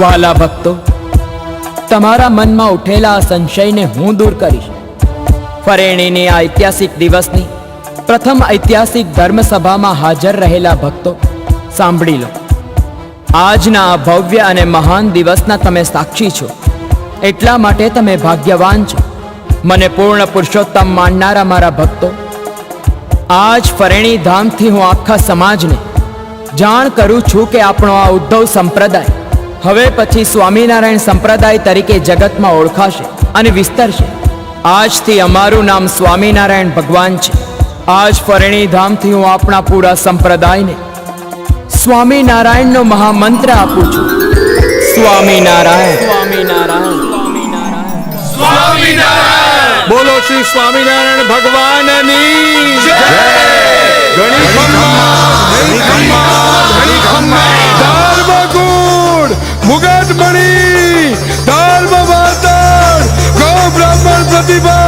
વાલા ભક્તો, તમારા મનમાં ઉઠેલા સંશયને હું દૂર કરીશ. ફરેણીની આ ઐતિહાસિક દિવસની પ્રથમ ઐતિહાસિક ધર્મસભામાં હાજર રહેલા ભક્તો, સાંભળી લો. આજના આ ભવ્ય અને મહાન દિવસના તમે સાક્ષી છો. એટલા માટે તમે ભાગ્યવાન છો. મને પૂર્ણ પુરુષોત્તમ માનનારા મારા ભક્તો, આજ ફરેણી ધામથી હું આખા સમાજને જાણ કરું છું કે આપણો આ ઉદ્ધવ સંપ્રદાય હવે પછી સ્વામિનારાયણ સંપ્રદાય તરીકે જગતમાં ઓળખાશે અને વિસ્તરશે. આજથી અમારું નામ સ્વામિનારાયણ ભગવાન છે. આજ ફરેણી ધામથી હું આપણા પૂરા સંપ્રદાયને સ્વામિનારાયણનો મહામંત્ર આપું છું. સ્વામિનારાયણ. સ્વામિનારાયણ. સ્વામિનારાયણ. બોલો શ્રી સ્વામિનારાયણ ભગવાનની ખમ્મા প্রতিবাদ করি ধর্ম মাতার গো ব্রাহ্মণ প্রতিবাদ